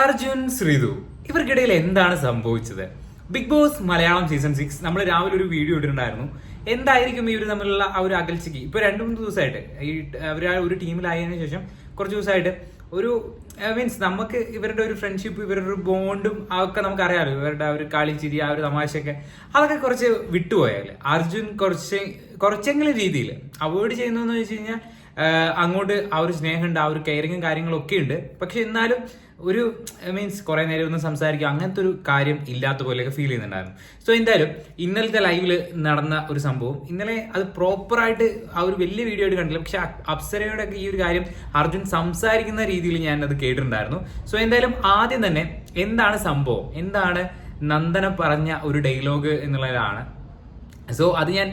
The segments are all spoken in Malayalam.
അർജുൻ ശ്രീതു ഇവർക്കിടയിൽ എന്താണ് സംഭവിച്ചത്? Big Boss Malayalam season six നമ്മൾ രാവിലെ ഒരു വീഡിയോ ഇട്ടിട്ടുണ്ടായിരുന്നു. എന്തായിരിക്കും ഇവർ തമ്മിലുള്ള ആ ഒരു അകൽച്ചയ്ക്ക്? ഇപ്പൊ രണ്ടു മൂന്ന് ദിവസമായിട്ട് ഈ അവർ ഒരു ടീമിലായതിനു ശേഷം കുറച്ച് ദിവസമായിട്ട് ഒരു മീൻസ് നമുക്ക് ഇവരുടെ ഒരു ഫ്രണ്ട്ഷിപ്പ് ഇവരുടെ ഒരു ബോണ്ടും അതൊക്കെ നമുക്ക് അറിയാമല്ലോ ഇവരുടെ ആ ഒരു കളിച്ചിരി ആ ഒരു തമാശയൊക്കെ. അതൊക്കെ കുറച്ച് വിട്ടുപോയാൽ. അർജുൻ കുറച്ച് കുറച്ചെങ്കിലും രീതിയിൽ അവോയ്ഡ് ചെയ്യുന്നതെന്ന് വെച്ച് കഴിഞ്ഞാൽ അങ്ങോട്ട് ആ ഒരു സ്നേഹമുണ്ട് ആ ഒരു കെയറിങ്ങും കാര്യങ്ങളൊക്കെ ഉണ്ട്. പക്ഷെ എന്നാലും ഒരു മീൻസ് കുറെ നേരം ഒന്ന് സംസാരിക്കുക അങ്ങനത്തെ ഒരു കാര്യം ഇല്ലാത്ത പോലെയൊക്കെ ഫീൽ ചെയ്യുന്നുണ്ടായിരുന്നു. സോ എന്തായാലും ഇന്നലത്തെ ലൈവിൽ നടന്ന ഒരു സംഭവം ഇന്നലെ അത് പ്രോപ്പറായിട്ട് ആ ഒരു വലിയ വീഡിയോ ആയിട്ട് കണ്ടില്ല. പക്ഷെ അപ്സരയുടെ ഈ ഒരു കാര്യം അർജുൻ സംസാരിക്കുന്ന രീതിയിൽ ഞാൻ അത് കേട്ടിട്ടുണ്ടായിരുന്നു. സോ എന്തായാലും ആദ്യം തന്നെ എന്താണ് സംഭവം? എന്താണ് നന്ദന പറഞ്ഞ ഒരു ഡയലോഗ് എന്നുള്ളതാണ്. സോ അത് ഞാൻ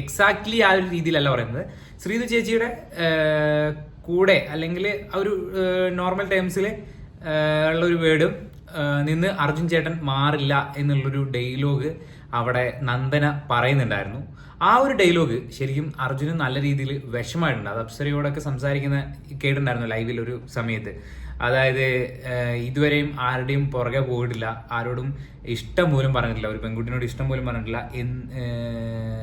എക്സാക്ട്ലി ആ ഒരു രീതിയിലല്ല പറയുന്നത്. ശ്രീതു ചേച്ചിയുടെ കൂടെ അല്ലെങ്കിൽ ആ ഒരു നോർമൽ ടൈംസിൽ ഉള്ള ഒരു വേർഡും നിന്ന് അർജുൻ ചേട്ടൻ മാറില്ല എന്നുള്ളൊരു ഡയലോഗ് അവിടെ നന്ദന പറയുന്നുണ്ടായിരുന്നു. ആ ഒരു ഡയലോഗ് ശരിക്കും അർജുന് നല്ല രീതിയിൽ വിഷമായിട്ടുണ്ട് അത് അപ്സരയോടൊക്കെ സംസാരിക്കുന്ന കേട്ടിട്ടുണ്ടായിരുന്നു ലൈവിൽ ഒരു സമയത്ത്. അതായത് ഇതുവരെയും ആരുടെയും പുറകെ പോയിട്ടില്ല. ആരോടും ഇഷ്ടം പോലും പറഞ്ഞിട്ടില്ല. ഒരു പെൺകുട്ടിനോട് ഇഷ്ടം പോലും പറഞ്ഞിട്ടില്ല.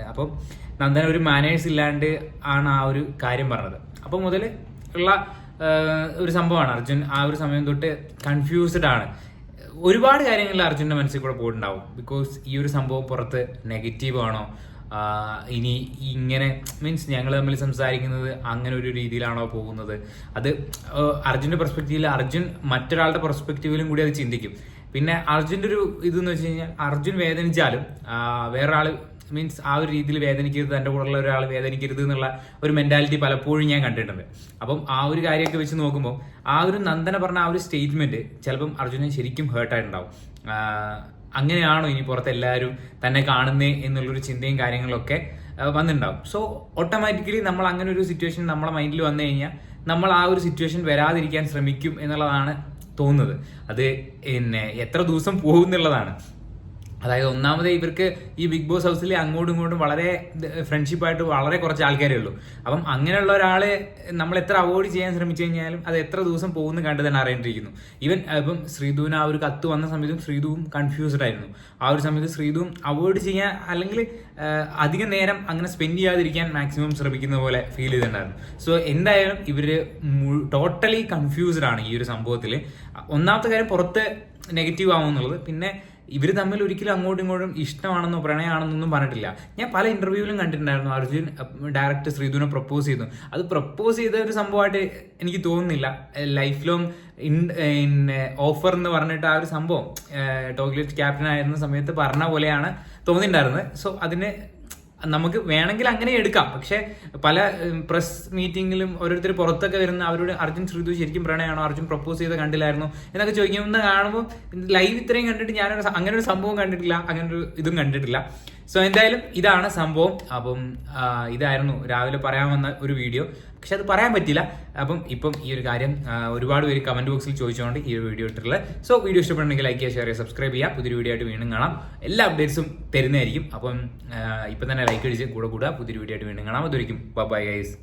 അപ്പം നന്ദന ഒരു മാനേഴ്സ് ഇല്ലാണ്ട് ആണ് ആ ഒരു കാര്യം പറഞ്ഞത്. അപ്പം മുതൽ ഉള്ള ഒരു സംഭവമാണ്. അർജുൻ ആ ഒരു സമയം തൊട്ട് കൺഫ്യൂസ്ഡ് ആണ്. ഒരുപാട് കാര്യങ്ങളിൽ അർജുന്റെ മനസ്സിൽ കൂടെ പോയിട്ടുണ്ടാവും. ബിക്കോസ് ഈ ഒരു സംഭവം പുറത്ത് നെഗറ്റീവ് ആണോ? ഇനി ഇങ്ങനെ മീൻസ് ഞങ്ങൾ തമ്മിൽ സംസാരിക്കുന്നത് അങ്ങനെ ഒരു രീതിയിലാണോ പോകുന്നത്? അത് അർജുന്റെ പെർസ്പെക്റ്റീവിൽ അർജുൻ മറ്റൊരാളുടെ പെർസ്പെക്റ്റീവിലും കൂടി അത് ചിന്തിക്കും. പിന്നെ അർജുന്റെ ഒരു ഇതെന്ന് വെച്ച് കഴിഞ്ഞാൽ അർജുൻ വേദനിച്ചാലും വേറൊരാൾ മീൻസ് ആ ഒരു രീതിയിൽ വേദനിക്കരുത് എന്റെ കൂടെയുള്ള ഒരാൾ വേദനിക്കരുത് എന്നുള്ള ഒരു മെന്റാലിറ്റി പലപ്പോഴും ഞാൻ കണ്ടിട്ടുണ്ട്. അപ്പം ആ ഒരു കാര്യമൊക്കെ വെച്ച് നോക്കുമ്പോൾ ആ ഒരു നന്ദന പറഞ്ഞ ആ ഒരു സ്റ്റേറ്റ്മെന്റ് ചിലപ്പം അർജുനെ ശരിക്കും ഹേർട്ടായിട്ടുണ്ടാവും അങ്ങനെയാണോ ഇനി പുറത്ത് എല്ലാവരും തന്നെ കാണുന്നേ എന്നുള്ളൊരു ചിന്തയും കാര്യങ്ങളൊക്കെ വന്നിട്ടുണ്ടാവും. സോ ഓട്ടോമാറ്റിക്കലി നമ്മൾ അങ്ങനെ ഒരു സിറ്റുവേഷൻ നമ്മുടെ മൈൻഡിൽ വന്നു കഴിഞ്ഞാൽ നമ്മൾ ആ ഒരു സിറ്റുവേഷൻ വരാതിരിക്കാൻ ശ്രമിക്കും എന്നുള്ളതാണ് തോന്നുന്നത്. അത് പിന്നെ എത്ര ദിവസം പോകും എന്നുള്ളതാണ് അതായത് ഒന്നാമത് ഇവർക്ക് ഈ ബിഗ് ബോസ് ഹൗസിൽ അങ്ങോട്ടും ഇങ്ങോട്ടും വളരെ ഫ്രണ്ട്ഷിപ്പായിട്ട് വളരെ കുറച്ച് ആൾക്കാരേ ഉള്ളൂ. അപ്പം അങ്ങനെയുള്ള ഒരാളെ നമ്മൾ എത്ര അവോയ്ഡ് ചെയ്യാൻ ശ്രമിച്ചു കഴിഞ്ഞാലും അത് എത്ര ദിവസം പോകുന്നു കണ്ട് തന്നെ അറിയേണ്ടിയിരിക്കുന്നു ഈവൻ ഇപ്പം ശ്രീധുവിന് ആ ഒരു കത്ത് വന്ന സമയത്തും ശ്രീധുവും കൺഫ്യൂസ്ഡ് ആയിരുന്നു. ആ ഒരു സമയത്ത് ശ്രീധുവും അവോയ്ഡ് ചെയ്യാൻ അല്ലെങ്കിൽ അധികം നേരം അങ്ങനെ സ്പെൻഡ് ചെയ്യാതിരിക്കാൻ മാക്സിമം ശ്രമിക്കുന്ന പോലെ ഫീൽ ചെയ്തിട്ടുണ്ടായിരുന്നു. സോ എന്തായാലും ഇവർ ടോട്ടലി കൺഫ്യൂസ്ഡ് ആണ് ഈ ഒരു സംഭവത്തിൽ ഒന്നാമത്തെ കാര്യം പുറത്ത് നെഗറ്റീവ് ആവുമെന്നുള്ളത് പിന്നെ ഇവർ തമ്മിൽ ഒരിക്കലും അങ്ങോട്ടും ഇങ്ങോട്ടും ഇഷ്ടമാണെന്നോ പ്രണയമാണെന്നൊന്നും പറഞ്ഞിട്ടില്ല. ഞാൻ പല ഇന്റർവ്യൂവിലും കണ്ടിട്ടുണ്ടായിരുന്നു. അർജുൻ ഡയറക്റ്റ് ശ്രീധുവിനെ പ്രപ്പോസ് ചെയ്തു. അത് പ്രപ്പോസ് ചെയ്ത ഒരു സംഭവമായിട്ട് എനിക്ക് തോന്നുന്നില്ല. ലൈഫ് ലോങ് ഓഫർ എന്ന് പറഞ്ഞിട്ട് ആ ഒരു സംഭവം ടോക്ലേറ്റ് ക്യാപ്റ്റൻ ആയിരുന്ന സമയത്ത് പറഞ്ഞ പോലെയാണ് തോന്നിയിട്ടുണ്ടായിരുന്നത്. സോ അതിന് നമുക്ക് വേണമെങ്കിൽ അങ്ങനെ എടുക്കാം. പക്ഷെ പല പ്രസ് മീറ്റിംഗിലും ഓരോരുത്തർ പുറത്തൊക്കെ വരുന്ന അവരോട് അർജുൻ ശ്രീതു ശരിക്കും പ്രണയമാണോ അർജുൻ പ്രപ്പോസ് ചെയ്ത് കണ്ടില്ലായിരുന്നു? എന്നൊക്കെ ചോദിക്കുമ്പോൾ കാണുമ്പോൾ ലൈവ് ഇത്രയും കണ്ടിട്ട് ഞാനൊരു അങ്ങനെ ഒരു സംഭവം കണ്ടിട്ടില്ല അങ്ങനെ ഒരു ഇതും കണ്ടിട്ടില്ല. സോ എന്തായാലും ഇതാണ് സംഭവം. അപ്പം ഇതായിരുന്നു രാവിലെ പറയാൻ വന്ന ഒരു വീഡിയോ. പക്ഷെ അത് പറയാൻ പറ്റില്ല അപ്പം ഇപ്പം ഈ ഒരു കാര്യം ഒരുപാട് പേര് കമന്റ് ബോക്സിൽ ചോദിച്ചുകൊണ്ട് ഈ ഒരു വീഡിയോ ഇട്ടിട്ടുള്ളത്. സോ വീഡിയോ ഇഷ്ടപ്പെട്ടുണ്ടെങ്കിൽ ലൈക്ക് ചെയ്യുക ഷെയർ സബ്സ്ക്രൈബ് ചെയ്യുക. പുതിയൊരു വീഡിയോ ആയിട്ട് വീണ്ടും കാണാം. എല്ലാ അപ്ഡേറ്റ്സും തരുന്നതായിരിക്കും. അപ്പം ഇപ്പം തന്നെ ലൈക്ക് അടിച്ച് കൂടെ കൂടുക. പുതിയൊരു വീഡിയോ ആയിട്ട് വീണ്ടും കാണാം. അതൊരിക്കും ബൈ ഗൈസ്